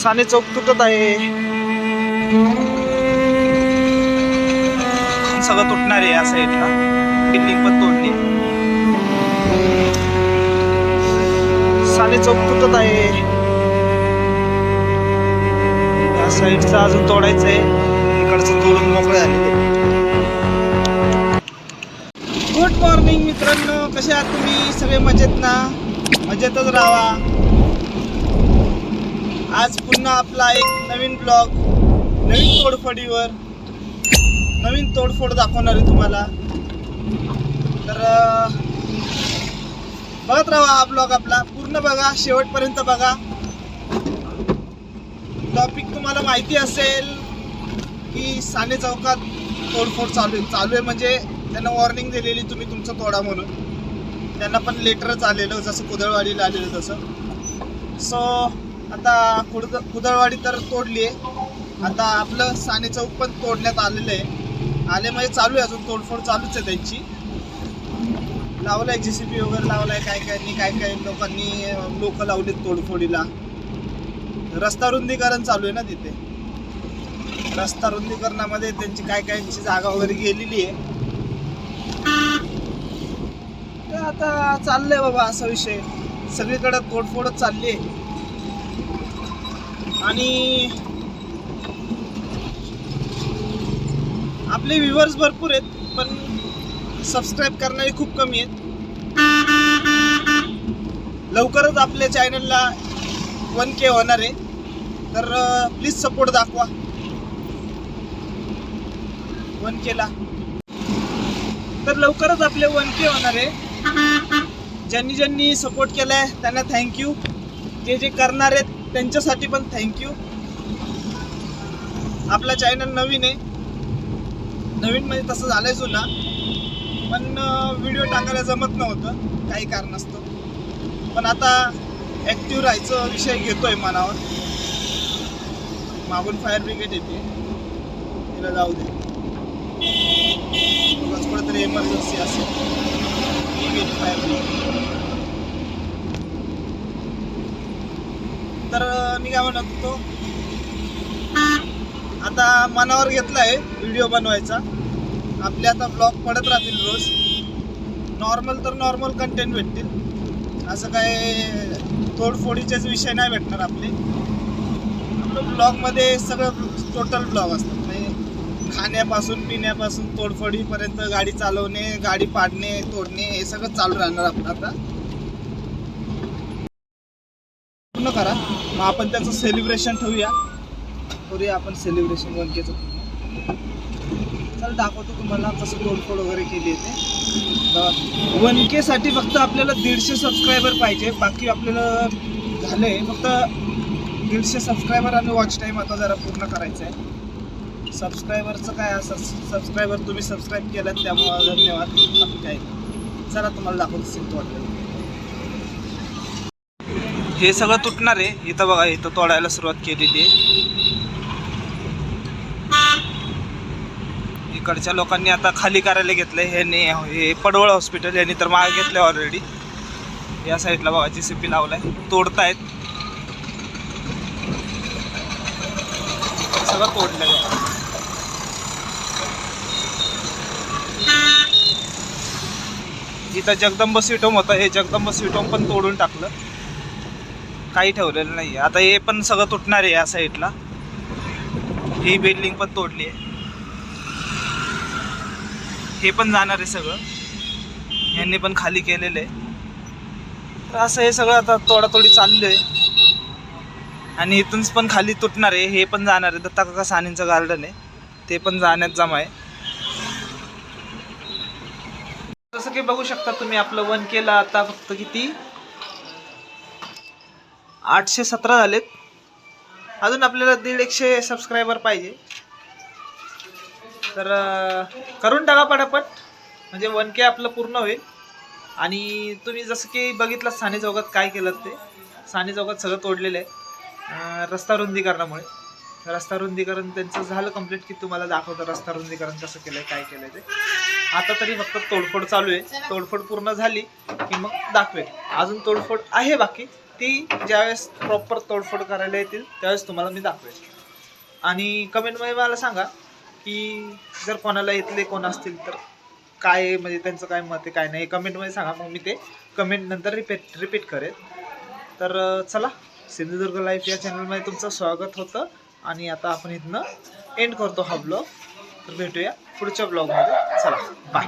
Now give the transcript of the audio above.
साने चौक तुटत आहे. सगळं तुटणार आहे या साईडला. बिल्डिंग पण तोडली. साने चौक तुटत आहे. या साईडचं अजून तोडायचं आहे इकडचं तोडून मोकळे झाले गुड मॉर्निंग मित्रांनो. कसे आहात तुम्ही? सगळे मजेत ना? मजेतच राहा. आज पुन्हा आपला एक नवीन ब्लॉग नवीन तोडफोडीवर नवीन तोडफोड दाखवणार आहे तुम्हाला. तर बघत राहा हा ब्लॉग आपला. पूर्ण बघा शेवटपर्यंत बघा. टॉपिक तुम्हाला माहिती असेल की साने चौकात तोडफोड चालू आहे. चालू आहे म्हणजे त्यांना वॉर्निंग दिलेली तुम्ही तुमचं तोडा म्हणून. त्यांना पण लेटरच आलेलं जसं कुदळवाडीला आलेलं तसं. सो आता कुडद कुदळवाडी तर तोडली आहे. आता आपलं साने चौक पण तोडण्यात आलेलं आहे. आले म्हणजे चालू आहे अजून तोडफोड चालूच आहे त्यांची. लावलं आहे जी सी पी वगैरे लावलाय काय काय नी काय काय लोकांनी लोक लावलीत तोडफोडीला. रस्ता रुंदीकरण चालू आहे ना तिथे. रस्ता रुंदीकरणामध्ये त्यांची काय कायची जागा वगैरे गेलेली आहे. ते आता चाललंय बाबा असा विषय. सगळीकडे तोडफोडच चालली आहे. आणि आपले व्ह्युअर्स भरपूर आहेत पण सबस्क्राईब करणारे खूप कमी आहेत. लवकरच आपल्या चॅनलला वन के होणार आहे. तर प्लीज सपोर्ट दाखवा. वन केला तर लवकरच आपले वन के होणार आहे. ज्यांनी ज्यांनी सपोर्ट केलाय त्यांना थँक्यू जे जे करणार आहेत त्यांच्यासाठी पण थँक्यू आपला चॅनल नवीन आहे. नवीन म्हणजे तसं झालंय जुना. पण व्हिडिओ टाकायला जमत नव्हतं. काही कारणास्तव. पण आता ॲक्टिव्ह राहायचं विषय घेतोय मनावर. मागून फायर ब्रिगेड येते. तिला जाऊ दे. कुठंतरी इमर्जन्सी असेल. फायर ब्रिगेड म्हणत होतो आता मनावर घेतलाय व्हिडिओ बनवायचा. आपले आता ब्लॉग पडत राहतील रोज. नॉर्मल तर नॉर्मल कंटेंट भेटतील. असं काय तोडफोडीचेच विषय नाही भेटणार आपले. आपलं ब्लॉगमध्ये सगळं टोटल ब्लॉग असतात. म्हणजे खाण्यापासून पिण्यापासून तोडफोडीपर्यंत गाडी चालवणे गाडी पाडणे तोडणे हे सगळं चालू राहणार आपलं आता. पूर्ण करा. मग आपण त्याचं सेलिब्रेशन ठेवूया. करूया आपण सेलिब्रेशन वनकेचं. चल दाखवतो तुम्हाला कसं तोडफोड वगैरे केली येते वन के साठी फक्त आपल्याला दीडशे सबस्क्रायबर पाहिजे. बाकी आपल्याला झाले फक्त दीडशे सबस्क्रायबर आणि वॉच टाईम आता जरा पूर्ण करायचं आहे. सबस्क्रायबरचं काय असं सबस्क्रायबर तुम्ही सबस्क्राईब केलं त्यामुळं धन्यवाद. बाकी काय चला तुम्हाला दाखवतो सिंग वाटलं हे सगळं तुटणार आहे. इथं बघा इथं तोडायला सुरुवात केलेली आहे. इकडच्या लोकांनी आता खाली करायला घेतलंय. ह्यांनी हे पडवळ हॉस्पिटल यांनी तर मागे घेतलंय ऑलरेडी या साईडला बघा जी सी पी लावलाय. तोडतायत. सगळं तोडलंय. बघा. इथं जगदंब स्वीटोम होतं. हे जगदंब स्वीटोम पण तोडून टाकलं. काही ठेवलेलं नाही आता हे पण सगळं तुटणार आहे या साईडला ही बिल्डिंग पण तोडली आहे. हे पण जाणार आहे सगळं. यांनी पण खाली केलेलं आहे. तर असं हे सगळं आता तोडातोडी चाललं आहे. आणि इथून पण खाली तुटणार आहे. हे पण जाणार आहे. दत्ता काका सानींचं गार्डन आहे. ते पण जाण्यात जमा आहे. जसं की बघू शकता तुम्ही आपलं वन केलं आता फक्त किती? आठशे सतरा झालेत. अजून आपल्याला दीड एकशे सबस्क्रायबर पाहिजे. तर करून टाका पटापट. म्हणजे वन के आपलं पूर्ण होईल. आणि तुम्ही जसं की बघितलं साने चौकात काय केलं ते. साने चौकात सगळं तोडलेलं आहे. रस्ता रुंदीकरणामुळे. रस्ता रुंदीकरण त्यांचं झालं कंप्लीट की तुम्हाला दाखवतं रस्ता रुंदीकरण कसं केलंय काय केलंय ते. आता तरी फक्त तोडफोड चालू आहे. तोडफोड पूर्ण झाली की मग दाखवेल. अजून तोडफोड आहे बाकी. ती ज्यावेळेस प्रॉपर तोडफोड करायला येतील त्यावेळेस तुम्हाला मी दाखवेल आणि कमेंटमध्ये मला सांगा की जर कोणाला इथले कोण असतील तर काय म्हणजे त्यांचं काय मत आहे काय नाही कमेंटमध्ये सांगा. मग मी ते कमेंट नंतर रिपीट रिपीट करेन. तर चला सिंधुदुर्ग लाईफ या चॅनलमध्ये तुमचं स्वागत होतं. आणि आता आपण इथनं एंड करतो हा ब्लॉग तर भेटूया पुढच्या ब्लॉगमध्ये चला बाय